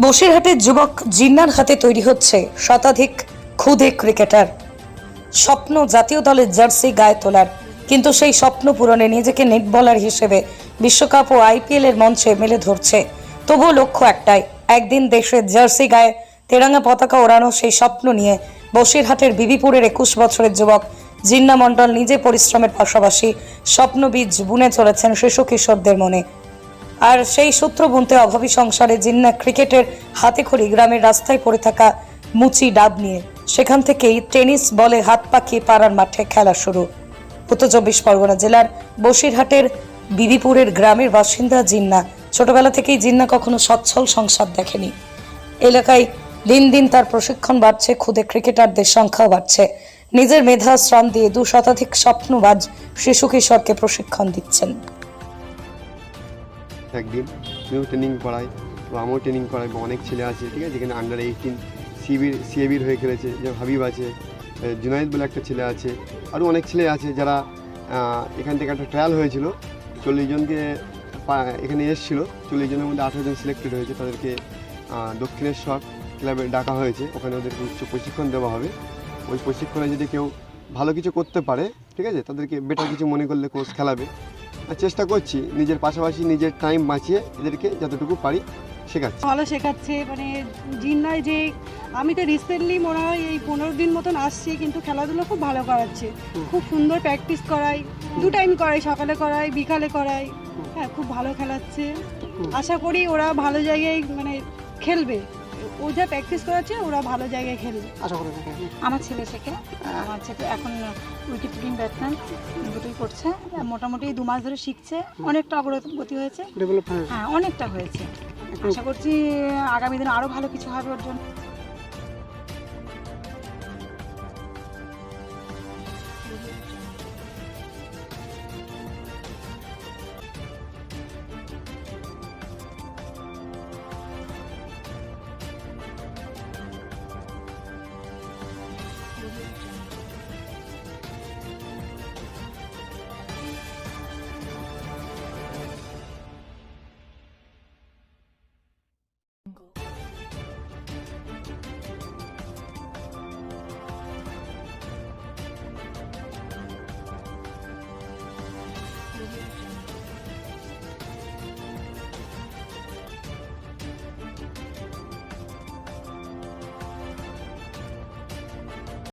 বসিরহাটের যুবক জিন্নার হাতে তৈরি হচ্ছে শতাধিক ক্ষুদে ক্রিকেটার। স্বপ্ন জাতীয় দলের জার্সি গায়ে তোলার। কিন্তু সেই স্বপ্ন পূরণে নিজেকে নেট বলার হিসেবে বিশ্বকাপ ও আইপিএল এর মঞ্চে মেলে ধরছে। তবুও লক্ষ্য একটাই, একদিন দেশের জার্সি গায়ে তেরাঙ্গা পতাকা ওড়ানো সেই স্বপ্ন নিয়ে বসিরহাটের বিবিপুরের একুশ বছরের যুবক জিন্না মণ্ডল নিজে পরিশ্রমের পাশাপাশি স্বপ্নবীজ বুনে চলেছেন শিশু কিশোরদের মনে। আর সেই সূত্র বুনতে অভাবী সংসারে জিন্না ক্রিকেটের হাতে খড়ি গ্রামের রাস্তায় পড়ে থাকা মুচি ডাব নিয়ে। সেখান থেকেই টেনিস বলে হাত পাকিয়ে পাড়ার মাঠে খেলা শুরু। উত্তর চব্বিশ পরগনা জেলার বসিরহাটের বিবিপুরের গ্রামের বাসিন্দা জিন্না। ছোটবেলা থেকেই জিন্না কখনো সচ্ছল সংসার দেখেনি। এলাকায় দিন দিন তার প্রশিক্ষণ বাড়ছে, খুদে ক্রিকেটারদের সংখ্যাও বাড়ছে। নিজের মেধা শ্রম দিয়ে দু শতাধিক স্বপ্নবাজ শিশু কিশোরকে প্রশিক্ষণ দিচ্ছেন। একদিন। তুমিও ট্রেনিং করাই বা আমিও ট্রেনিং করাই অনেক ছেলে আছে, ঠিক আছে, যেখানে আন্ডার এইটিন সিবির সিএবির হয়ে খেলেছে যেমন হাবিব আছে জুনাইদ বলে একটা ছেলে আছে, আরও অনেক ছেলে আছে যারা এখান থেকে একটা ট্রায়াল হয়েছিল, চল্লিশ জনকে এখানে এসেছিল, চল্লিশ জনের মধ্যে আঠারো জন সিলেক্টেড হয়েছে, তাদেরকে দক্ষিণেশ্বর ক্লাবে ডাকা হয়েছে, ওখানে ওদেরকে উচ্চ প্রশিক্ষণ দেওয়া হবে, ওই প্রশিক্ষণে যদি কেউ ভালো কিছু করতে পারে, ঠিক আছে, তাদেরকে বেটার কিছু মনে করলে কোচ খেলাবে চেষ্টা করছি নিজের পাশাপাশি নিজের টাইম বাঁচিয়ে এদেরকে যতটুকু পারি শেখাচ্ছি। ভালো শেখাচ্ছে মানে জিন্নায় যে আমি তো রিসেন্টলি মনে হয় এই পনেরো দিন মতন আসছি কিন্তু খেলাধুলো খুব ভালো করাচ্ছে। খুব সুন্দর প্র্যাকটিস করাই দু টাইম করাই সকালে করাই বিকালে করাই হ্যাঁ খুব ভালো খেলাচ্ছে। আশা করি ওরা ভালো জায়গায় মানে খেলবে। ও যা প্র্যাকটিস করেছে ওরা ভালো জায়গায় খেলবে আশা করি আমার ছেলে শেখে। আমার ছেলে এখন উইকেট কিপিং ব্যাটসম্যান দুটোই করছে। মোটামুটি দু মাস ধরে শিখছে। অনেকটা অগ্রগতি হয়েছে। হ্যাঁ অনেকটা হয়েছে। আশা করছি আগামী দিনে আরও ভালো কিছু হবে ওর জন্য।